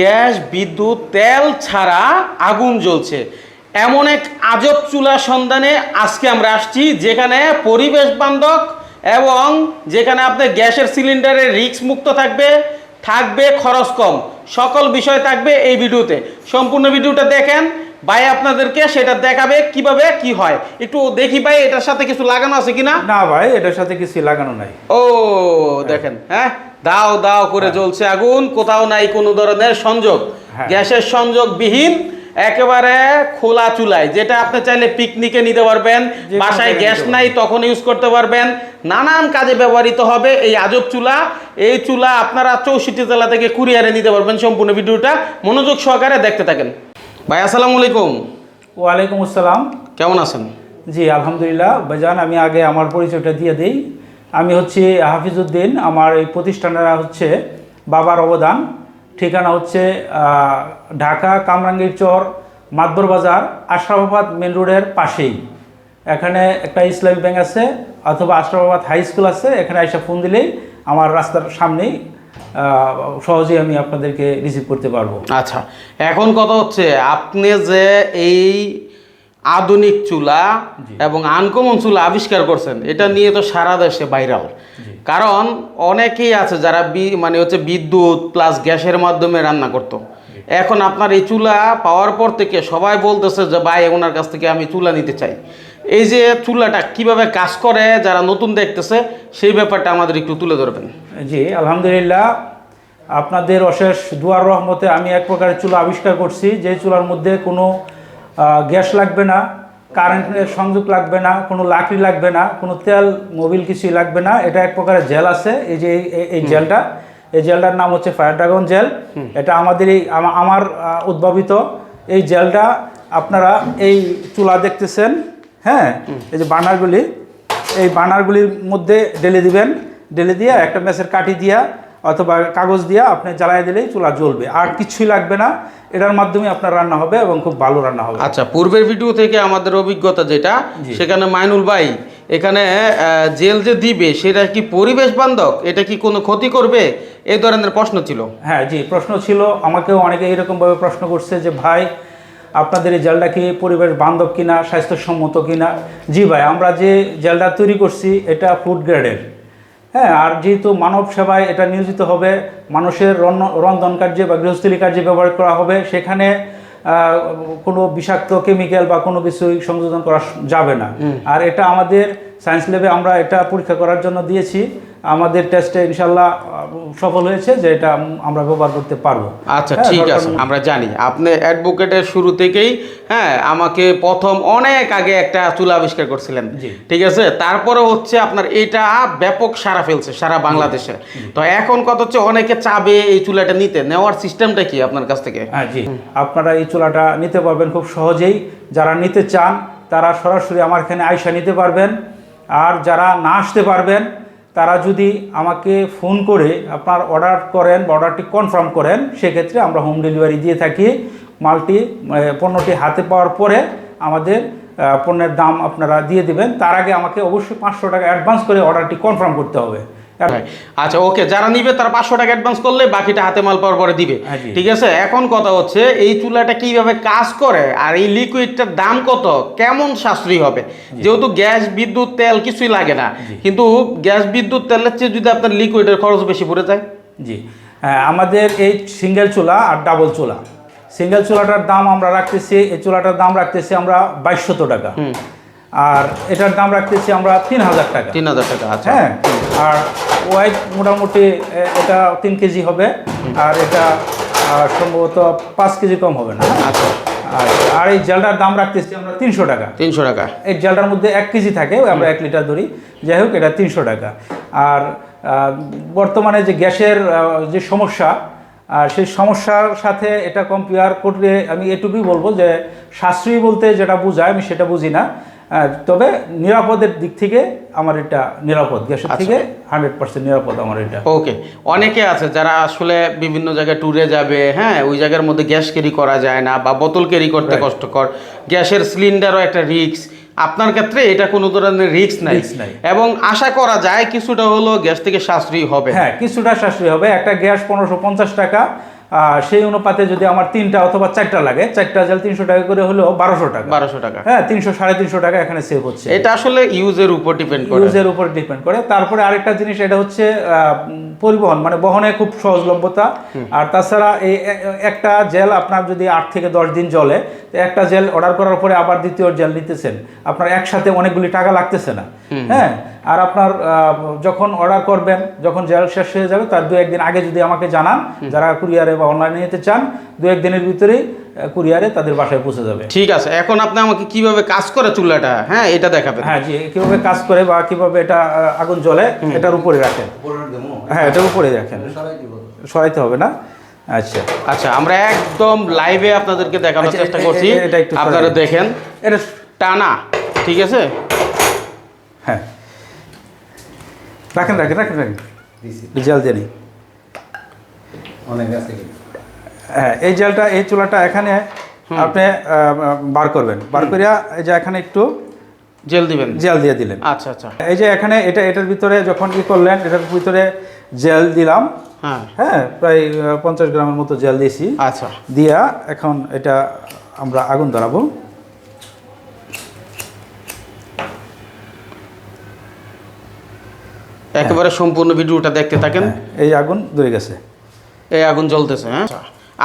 Gas বিদ্যুৎ তেল ছাড়া আগুন জ্বলছে। এমন এক আজব চুলা সন্ধানে আজকে আমরা আসছি যেখানে পরিবেশ বান্ধব এবং যেখানে আপনার গ্যাসের সিলিন্ডারে রিক্স মুক্ত থাকবে থাকবে খরচ কম। সকল বিষয় থাকবে এই ভিডিওতে। সম্পূর্ণ ভিডিওটা দেখেন ভাই আপনাদেরকে সেটা দেখাবে কীভাবে কি হয়। একটু দেখি ভাই এটার সাথে কিছু লাগানো আছে কিনা? না ভাই এটার সাথে কিছু লাগানো নাই। ও দেখেন হ্যাঁ? দাও দাও করে জ্বলছে আগুন কোথাও নাই কোনো ধরনের সংযোগ। হ্যাঁ। গ্যাসের সংযোগ বিহীন একেবারে খোলা চুলায় যেটা আপনি চাইলে পিকনিকে নিতে পারবেন বাসায় গ্যাস নাই তখন ইউজ করতে পারবেন। নানান কাজে ব্যবহৃত হবে এই আজব চুলা। এই চুলা আপনারা চৌষট্টি জেলা থেকে কুরিয়ারে নিতে পারবেন সম্পূর্ণ ভিডিওটা। মনোযোগ সহকারে দেখতে থাকেন। ভাই আসসালামু আলাইকুম। ওয়ালাইকুম আসসালাম। কেমন আছেন? জি আলহামদুলিল্লাহ। ভাইজান আমি আগে আমার পরিচয়টা দিয়ে দিই। আমি হচ্ছে হাফিজউদ্দিন, আমার এই প্রতিষ্ঠানের হচ্ছে বাবার অবদান। ঠিকানা হচ্ছে ঢাকা কামরাঙ্গীর চর মাদবর বাজার, আশরাফাবাদ মেন রোডের পাশেই। এখানে একটা ইসলামিক ব্যাংক আছে অথবা আশরাফাবাদ হাই স্কুল আছে, এখানে এসে ফোন দিলেই আমার রাস্তার সামনেই সহজেই আমি আপনাদেরকে রিসিভ করতে পারব। আচ্ছা এখন কথা হচ্ছে, আপনি যে এই আধুনিক চুলা এবং আনকমন চুলা আবিষ্কার করছেন। এটা নিয়ে তো সারা দেশে ভাইরাল। কারণ অনেকেই আছে যারা বি- মানে হচ্ছে বিদ্যুৎ প্লাস গ্যাসের মাধ্যমে রান্না করতো। এখন আপনার এই চুলা পাওয়ার পর থেকে সবাই বলতেছে যে ভাই ওনার কাছ থেকে আমি চুলা নিতে চাই। এই যে চুলাটা কীভাবে কাজ করে যারা নতুন দেখতেছে সেই ব্যাপারটা আমাদের একটু তুলে ধরবেন। জি আলহামদুলিল্লাহ। আপনাদের অশেষ দুয়ার রহমতে আমি এক প্রকারের চুলা আবিষ্কার করছি যে চুলার মধ্যে কোনো গ্যাস লাগবে না কারেন্টের সংযোগ লাগবে না কোনো লাকড়ি লাগবে না কোনো তেল মোবিল কিছুই লাগবে না। এটা এক প্রকারের জেল আছে। এই যে এই- জেলটা এই জেলটার নাম হচ্ছে ফায়ার ড্রাগন জেল। এটা আমাদের এই আমা- আমার উদ্ভাবিত। এই জেলটা আপনারা এই চুলা দেখতেছেন হ্যাঁ? এই যে বানারগুলি এই বানারগুলির মধ্যে ঢেলে দিবেন। ঢেলে দিয়ে একটা ম্যাচের কাঠি দিয়া অথবা কাগজ দিয়ে আপনি জ্বালায় দিলেই চুলা জ্বলবে। আর কিছুই লাগবে না। এটার মাধ্যমে আপনার রান্না হবে এবং খুব ভালো রান্না হবে। আচ্ছা পূর্বের ভিডিও থেকে আমাদের অভিজ্ঞতা যেটা। সেখানে মাইনুল ভাই এখানে জেল যে দিবে সেটা কি পরিবেশ বান্ধব? এটা কি কোনো ক্ষতি করবে? এই ধরনের প্রশ্ন ছিল। হ্যাঁ জি প্রশ্ন ছিল। আমাকেও অনেকে এরকমভাবে প্রশ্ন করছে যে ভাই আপনাদের এই জেলটা কি পরিবেশ বান্ধব কিনা স্বাস্থ্যসম্মত কিনা? জি ভাই আমরা যে জেলটা তৈরি করছি এটা ফুড গ্রেডের হ্যাঁ আর যেহেতু মানব সেবায় এটা নিয়োজিত হবে মানুষের রন- রন্ধন কার্যে বা গৃহস্থলী কার্যে ব্যবহার করা হবে সেখানে কোনো বিষাক্ত কেমিক্যাল বা কোনো কিছুই সংযোজন করা যাবে না। আর এটা আমাদের সায়েন্স ল্যাবে আমরা এটা পরীক্ষা করার জন্য দিয়েছি। আমাদের টেস্টে ইনশাল্লাহ সফল হয়েছে যে এটা আমরা ব্যবহার করতে পারব। আচ্ছা হ্যাঁ, ঠিক আছে আমরা জানি। আপনি অ্যাডভোকেটের শুরু থেকেই হ্যাঁ আমাকে প্রথম অনেক আগে একটা চুলা আবিষ্কার করছিলেন। ঠিক আছে? তারপরে হচ্ছে আপনার এটা ব্যাপক সারা ফেলছে সারা বাংলাদেশে। তো এখন কত হচ্ছে অনেকে চাবে এই চুলাটা নিতে। নেওয়ার সিস্টেমটা কি আপনার কাছ থেকে? হ্যাঁ জি। আপনারা এই চুলাটা নিতে পারবেন খুব সহজেই। যারা নিতে চান তারা সরাসরি আমার এখানে আয়সা নিতে পারবেন। আর যারা না আসতে পারবেন তারা যদি আমাকে ফোন করে আপনার অর্ডার করেন বা অর্ডারটি কনফার্ম করেন, সেক্ষেত্রে আমরা হোম ডেলিভারি দিয়ে থাকি মালটি পণ্যটি হাতে পাওয়ার পরে আমাদের পণ্যের দাম আপনারা দিয়ে দেবেন তার আগে আমাকে অবশ্যই পাঁচশো টাকা অ্যাডভান্স করে অর্ডারটি কনফার্ম করতে হবে। আচ্ছা ওকে যারা নিবে তারা পাঁচশো টাকা অ্যাডভান্স করলে বাকিটা হাতে মাল পাওয়ার পরে দিবে। হ্যাঁ, ঠিক আছে? এখন কথা হচ্ছে এই চুলাটা কীভাবে কাজ করে আর এই লিকুইডটার দাম কত কেমন সাশ্রয়ী হবে? যেহেতু গ্যাস বিদ্যুৎ তেল কিছুই লাগে না। কিন্তু গ্যাস বিদ্যুৎ তেলের চেয়ে যদি আপনার লিকুইডের খরচ বেশি পড়ে যায়? জি। হ্যাঁ আমাদের এই সিঙ্গেল চুলা আর ডাবল চুলা। সিঙ্গেল চুলাটার দাম আমরা রাখতেছি এই চুলাটার দাম রাখতেছি আমরা বাইশশত টাকা। আর এটার দাম রাখতেছি আমরা তিন হাজার টাকা। তিন হাজার টাকা আচ্ছা। হ্যাঁ আর ওয়াইট মোটামুটি এটা তিন কেজি হবে। আর এটা সম্ভবত পাঁচ কেজি কম হবে না। আচ্ছা। আর এই জেলটার দাম রাখতেছি আমরা তিনশো টাকা। তিনশো টাকা। এই জেলটার মধ্যে এক কেজি থাকে আমরা এক লিটার ধরি। যাই হোক এটা তিনশো টাকা। আর বর্তমানে যে গ্যাসের যে সমস্যা আর সেই সমস্যার সাথে এটা কম্পেয়ার করলে আমি এটুকুই বলব যে সাশ্রয়ী বলতে যেটা বোঝায় আমি সেটা বুঝি না। তবে নিরাপদের দিক থেকে আমার এটা নিরাপদ। গ্যাসের থেকে হান্ড্রেড পার্সেন্ট নিরাপদ আমার এটা। ওকে অনেকে আছে যারা আসলে বিভিন্ন জায়গায় ট্যুরে যাবে হ্যাঁ ওই জায়গার মধ্যে গ্যাস ক্যারি করা যায় না বা বোতল ক্যারি করতে কষ্টকর। গ্যাসের সিলিন্ডারও একটা রিস্ক আপনার ক্ষেত্রে এটা কোনো ধরনের রিস্ক নাই। নাই। এবং আশা করা যায় কিছুটা হলো গ্যাস থেকে সাশ্রয়ী হবে। হ্যাঁ কিছুটা সাশ্রয়ী হবে। একটা গ্যাস পনেরোশো পঞ্চাশ টাকা সেই অনুপাতে যদি আমার তিনটা অথবা চারটা লাগে চারটা জেল তিনশো টাকা করে হলেও বারোশো টাকা। বারোশো টাকা। হ্যাঁ তিনশো সাড়ে তিনশো টাকা এখানে সেভ হচ্ছে। এটা আসলে ইউজের উপর ডিপেন্ড করে। ইউজের উপর ডিপেন্ড করে। তারপরে আরেকটা জিনিস এটা হচ্ছে আহ, পরিবহন মানে বহনে খুব সহজলভ্যতা। আর তাছাড়া এই একটা জেল আপনার যদি আট থেকে দশ দিন জলে তো একটা জেল অর্ডার করার পরে আবার দ্বিতীয় জেল নিতেছেন। আপনার একসাথে অনেকগুলি টাকা লাগতেছে না। হ্যাঁ আর আপনার যখন অর্ডার করবেন যখন জেল শেষ হয়ে যাবে তার দু একদিন আগে যদি আমাকে জানান যারা কুরিয়ারে বা অনলাইনে নিতে চান দু একদিনের ভিতরেই কুরিয়ারে তাদের বাসায় পৌঁছে যাবে। ঠিক আছে এখন আপনি আমাকে কীভাবে কাজ করে চুলাটা? হ্যাঁ এটা দেখাবেন। হ্যাঁ জি কীভাবে কাজ করে বা কীভাবে এটা আগুন জ্বলে এটার উপরে রাখেন। হ্যাঁ এটার উপরে রাখেন। সরাইতে হবে। না? আচ্ছা। আচ্ছা আমরা একদম লাইভে আপনাদেরকে দেখানোর আচ্ছা, চেষ্টা করছি। আপনারা দেখেন। এটা টানা ঠিক আছে? হ্যাঁ। রাখেন রাখেন রাখেন রাখেন। জেল দিয়ে নিই হ্যাঁ এই জেলটা এই চুলাটা এখানে আপনি বার করবেন। বার করিয়া এই যে এখানে একটু জেল দিবেন। জেল দিয়ে দিলেন। আচ্ছা আচ্ছা। এই যে এখানে এটা এটার ভিতরে যখন কি করলেন এটার ভিতরে জেল দিলাম। হ্যাঁ। হ্যাঁ প্রায় পঞ্চাশ গ্রামের মতো জেল দিয়েছি। আচ্ছা। দিয়া এখন এটা আমরা আগুন ধরাবো। একেবারে সম্পূর্ণ ভিডিওটা দেখতে থাকেন। এই আগুন ধরে গেছে। এই আগুন জ্বলতেছে হ্যাঁ? আচ্ছা।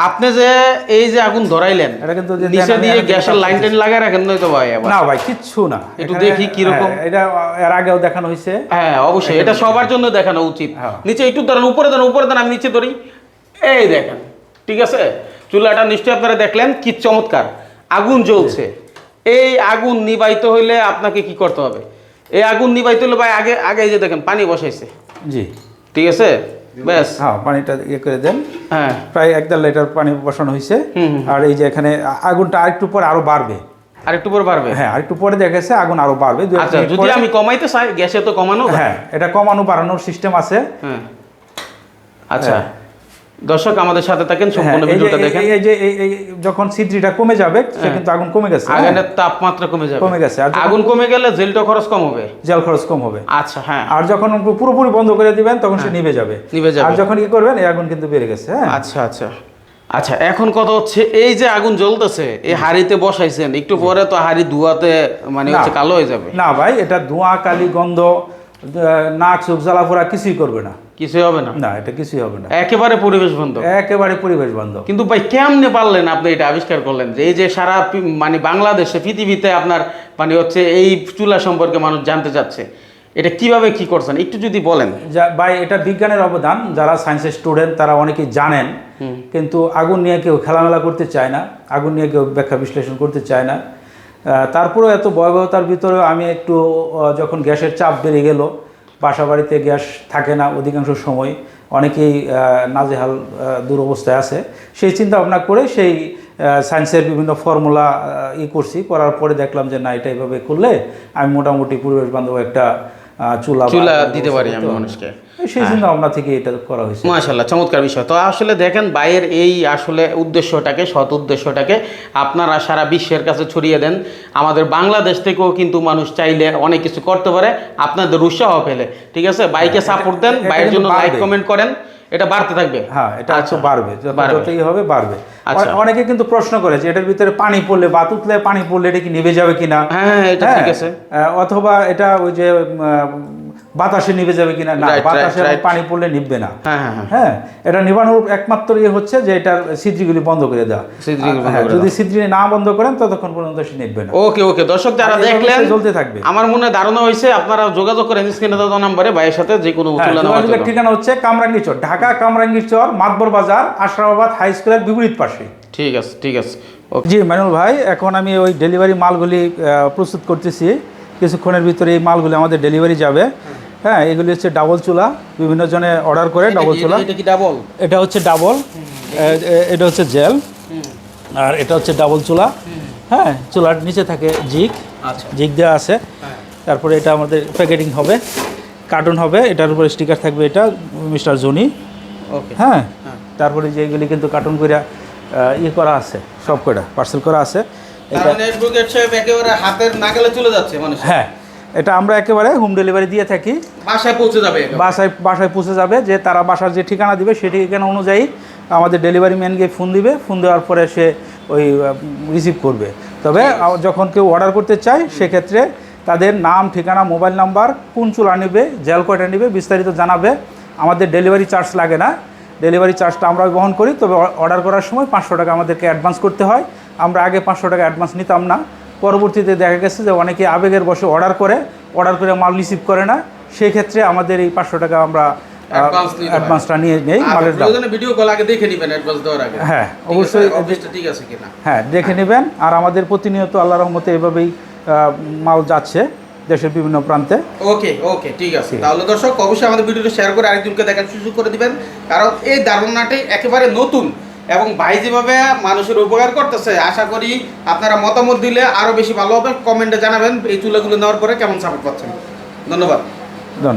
আপনি যে এই যে আগুন ধরাইলেন এটা কিন্তু যে নিচে দিয়ে গ্যাসের লাইন টাইন লাগাই রাখেন নয়তো ভাই না ভাই কিচ্ছু না। একটু দেখি কীরকম। হ্যাঁ, এটা এর আগেও দেখানো হয়েছে। হ্যাঁ অবশ্যই এটা সবার জন্য দেখানো উচিত। হ্যাঁ। নিচে একটু ধরেন উপরে দেন উপরে দেন আমি নিচে ধরি। এই দেখেন ঠিক আছে? চুলাটা নিশ্চয়ই আপনারা দেখলেন কি চমৎকার। আগুন জ্বলছে। এই আগুন নিবাইতে হইলে আপনাকে কি করতে হবে? এই আগুন নিবাইতে হলে ভাই আগে আগে এই যে দেখেন পানি বসাইছে। জি। ঠিক আছে? ব্যাস। হ্যাঁ পানিটা ইয়ে করে দেন। হ্যাঁ। প্রায় এক দেড় লিটার পানি বসানো হয়েছে। আর এই যে এখানে আগুনটা আরেকটু পরে আরও বাড়বে। আর একটু পরে পারবে হ্যাঁ আরেকটু পরে দেখেছে আগুন আরও বাড়বে। আচ্ছা যদি আমি কমাইতে চাই গ্যাসে তো কমানো? হ্যাঁ এটা কমানো বাড়ানোর সিস্টেম আছে। হ্যাঁ। আচ্ছা। হ্যাঁ। দর্শক আমাদের সাথে থাকেন হ্যাঁ, সম্পূর্ণ ভিডিওটা দেখেন। এই- যে এই- যখন সিদ্রিটা কমে যাবে সে হ্যাঁ। কিন্তু আগুন কমে গেছে হ্যাঁ? আগুনের তাপমাত্রা কমে যাবে। কমে গেছে। আগুন কমে গেলে জেলটা খরচ কম হবে। জল খরচ কম হবে। আচ্ছা হ্যাঁ। আর যখন পুরোপুরি বন্ধ করে দিবেন তখন সে নিভে যাবে। নিভে যাবে। আর যখন কি করবেন এই আগুন কিন্তু বেড়ে গেছে হ্যাঁ? আচ্ছা আচ্ছা। আচ্ছা এখন কথা হচ্ছে এই যে আগুন জ্বলতেছে এই হাড়িতে বসাইছেন একটু পরে তো হাড়ি ধোয়াতে মানে হচ্ছে কালো হয়ে যাবে। না ভাই এটা ধোঁয়া কালি গন্ধ নাক চোখ জ্বালা পোড়া কিছুই করবে না। কিছুই হবে না। না এটা কিছুই হবে না। একেবারে পরিবেশ বন্ধ একেবারে পরিবেশ বান্ধব কিন্তু ভাই কেমনে পারলেন আপনি এটা আবিষ্কার করলেন? যে এই যে সারা মানে বাংলাদেশে পৃথিবীতে আপনার মানে হচ্ছে এই চুলা সম্পর্কে মানুষ জানতে চাচ্ছে এটা কীভাবে কি করছেন? একটু যদি বলেন। যা ভাই এটা বিজ্ঞানের অবদান। যারা সায়েন্সের স্টুডেন্ট তারা অনেকেই জানেন। কিন্তু আগুন নিয়ে কেউ খেলামেলা করতে চায় না। আগুন নিয়ে কেউ ব্যাখ্যা বিশ্লেষণ করতে চায় না। তারপরেও এত ভয়াবহতার ভিতরেও আমি একটু যখন গ্যাসের চাপ বেড়ে গেল বাসা বাড়িতে গ্যাস থাকে না অধিকাংশ সময়। অনেকেই নাজেহাল দুরবস্থায় আছে। সেই চিন্তা ভাবনা করে সেই সায়েন্সের বিভিন্ন ফর্মুলা ই করছি। করার পরে দেখলাম যে না এটা এইভাবে করলে আমি মোটামুটি পরিবেশ বান্ধব একটা চুলা চুলা দিতে পারি আমি মানুষকে। সেই চিন্তা ভাবনা থেকে এটা করা হয়েছে। মাশাল্লাহ চমৎকার বিষয়। তো আসলে দেখেন বাইয়ের এই আসলে উদ্দেশ্যটাকে সৎ উদ্দেশ্যটাকে আপনারা সারা বিশ্বের কাছে ছড়িয়ে দেন। আমাদের বাংলাদেশ থেকেও কিন্তু মানুষ চাইলে অনেক কিছু করতে পারে। আপনাদের উৎসাহ পেলে ঠিক আছে? বাইকে সাপোর্ট দেন এটা বাইয়ের জন্য লাইক কমেন্ট করেন। এটা বাড়তে থাকবে। হ্যাঁ এটা আচ্ছা। বাড়বে। বাড়বে। যতই হবে বাড়বে। আচ্ছা। অনেকে কিন্তু প্রশ্ন করে যে এটার ভিতরে পানি পড়লে বা তুতলে পানি পড়লে এটা কি নিভে যাবে কিনা? হ্যাঁ হ্যাঁ এটা ঠিক আছে। অথবা এটা ওই যে বাতাসে নিভে যাবে কিনা? না বাতাসে পানি পড়লে নিভবে না। হ্যাঁ হ্যাঁ হ্যাঁ। হ্যাঁ এটা নিবানোর একমাত্র ইয়ে হচ্ছে যে এটার ছিদ্রিগুলি বন্ধ করে দেওয়া। যদি ছিদ্রি না বন্ধ করেন ততক্ষণ পর্যন্ত সে নিভবে না। ওকে ওকে দর্শক যারা দেখলেন জ্বলতে থাকবে। আমার মনে ধারণা হয়েছে আপনারা যোগাযোগ করেন স্ক্রিনে দেওয়া নাম্বারে ভাইয়ের সাথে যে কোনো যোগাযোগের ঠিকানা হচ্ছে কামরাঙ্গি চর ঢাকা কামরাঙ্গি চর মাতবর বাজার আশরাফাবাদ হাই স্কুলের বিপরীত পাশে। ঠিক আছে ঠিক আছে। জি মানুল ভাই এখন আমি ওই ডেলিভারি মালগুলি প্রস্তুত করতেছি। কিছুক্ষণের ভিতরে এই মালগুলি আমাদের ডেলিভারি যাবে। হ্যাঁ এগুলি হচ্ছে ডাবল চুলা। বিভিন্ন জনে অর্ডার করে ডাবল চুলা। এটা কি ডাবল এটা হচ্ছে ডাবল এটা হচ্ছে জেল আর এটা হচ্ছে ডাবল চুলা। হ্যাঁ চুলার নিচে থাকে জিগ। আচ্ছা। জিগ দেওয়া আছে। তারপরে এটা আমাদের প্যাকেটিং হবে। কার্টুন হবে। এটার উপরে স্টিকার থাকবে এটা মিস্টার জনি। ওকে। হ্যাঁ। তারপরে যে এগুলি কিন্তু কার্টুন করে ইয়ে করা আছে সব কটা পার্সেল করা আছে। এটা কারণ অ্যাডভোকেট সাহেব একেবারে হাতের নাগালে চলে যাচ্ছে মানুষ হ্যাঁ। এটা আমরা একেবারে হোম ডেলিভারি দিয়ে থাকি। বাসায় পৌঁছে যাবে বাসায় বাসায় পৌঁছে যাবে যে তারা বাসার যে ঠিকানা দিবে সেই ঠিকানা অনুযায়ী আমাদের ডেলিভারি ম্যানকে ফোন দিবে। ফোন দেওয়ার পরে সে ওই রিসিভ করবে। তবে যখন কেউ অর্ডার করতে চায় সেক্ষেত্রে তাদের নাম ঠিকানা মোবাইল নাম্বার কোন চুলা নেবে জেল কয়টা নেবে বিস্তারিত জানাবে। আমাদের ডেলিভারি চার্জ লাগে না। ডেলিভারি চার্জটা আমরা বহন করি। তবে অর্ডার করার সময় পাঁচশো টাকা আমাদেরকে অ্যাডভান্স করতে হয়। আমরা আগে পাঁচশো টাকা অ্যাডভান্স নিতাম না। পরবর্তীতে দেখা গেছে যে অনেকে আবেগের বসে অর্ডার করে অর্ডার করে মাল রিসিভ করে না। সেই ক্ষেত্রে আমাদের এই পাঁচশো টাকা আমরা হয়। অ্যাডভান্সটা নিয়ে নেই মালের দাম। ভিডিও কল আগে দেখে নেবেন অ্যাডভান্স দেওয়ার আগে। হ্যাঁ, অবশ্যই অফিসটা ঠিক আছে কিনা। হ্যাঁ দেখে নেবেন। আর আমাদের প্রতিনিয়ত আল্লাহ রহমতে এভাবেই মাল যাচ্ছে দেশের বিভিন্ন প্রান্তে। ওকে ওকে ঠিক আছে। তাহলে দর্শক অবশ্যই আমাদের ভিডিওটা শেয়ার করে আরেকজনকে দেখার সুযোগ করে দিবেন। কারণ এই ধারণাটি একেবারে নতুন এবং ভাই যেভাবে মানুষের উপকার করতেছে, আশা করি আপনারা মতামত দিলে আরও বেশি ভালো হবে। কমেন্টে জানাবেন, এই চুলাগুলো নেওয়ার পরে কেমন সাপোর্ট পাচ্ছেন। ধন্যবাদ।